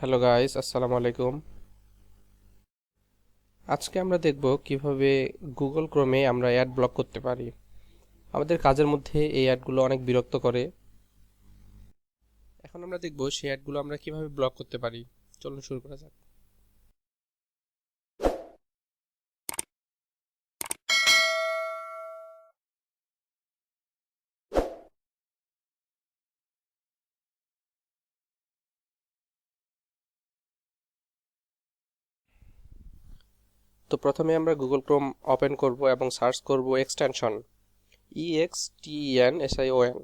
Hello guys, আসসালামু আলাইকুম। আজকে আমরা দেখব কীভাবে গুগল ক্রোমে আমরা অ্যাড ব্লক করতে পারি। আমাদের কাজের মধ্যে এই অ্যাডগুলো অনেক বিরক্ত করে। এখন আমরা দেখব সেই অ্যাডগুলো আমরা কীভাবে ব্লক করতে পারি। চলুন শুরু করা যাক। তো প্রথমে আমরা গুগল ক্রোম ওপেন করব এবং সার্চ করব extension E X T N S I O N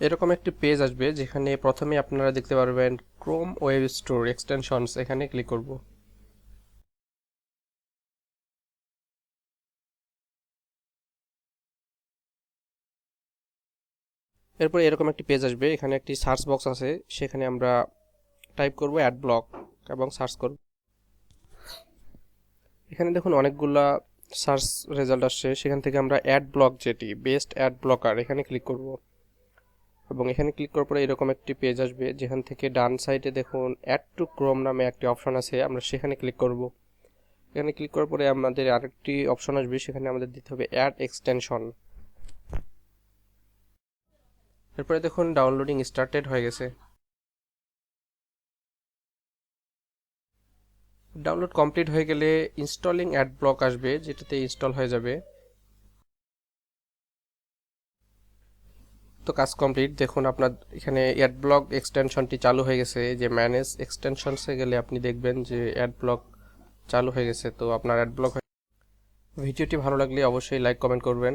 এরকম একটি পেজ আসবে যেখানে প্রথমে আপনারা দেখতে পারবেন ক্রোম ওয়েব স্টোর এক্সটেনশনস এখানে ক্লিক করব। এরপর এরকম একটি পেজ আসবে, এখানে একটি সার্চ বক্স আছে, সেখানে আমরা টাইপ করব অ্যাড ব্লক এবং সার্চ করব। এখানে দেখুন অনেকগুলা সার্চ রেজাল্ট আসছে, সেখান থেকে আমরা অ্যাড ব্লক যেটি বেস্ট অ্যাড ব্লকার এখানে ক্লিক করব। এবং এখানে ক্লিক করার পরে এরকম একটি পেজ আসবে, যেখান থেকে ডান সাইডে দেখুন অ্যাড টু ক্রোম নামে একটি অপশন আছে, আমরা সেখানে ক্লিক করব। এখানে ক্লিক করার পরে আমাদের আরেকটি অপশন আসবে, সেখানে আমাদের দিতে হবে অ্যাড এক্সটেনশন এরপরে দেখুন ডাউনলোডিং স্টার্টেড হয়ে গেছে। ডাউনলোড কমপ্লিট হয়ে গেলে ইনস্টলিং অ্যাড ব্লক আসবে, যেটাতে ইনস্টল হয়ে যাবে। তো কাজ কমপ্লিট দেখুন, আপনার এখানে অ্যাড ব্লক এক্সটেনশনটি চালু হয়ে গেছে। যে ম্যানেজ এক্সটেনশনসে গেলে আপনি দেখবেন যে অ্যাড ব্লক চালু হয়ে গেছে। তো আপনার অ্যাড ব্লক ভিডিওটি ভালো লাগলে অবশ্যই লাইক কমেন্ট করবেন।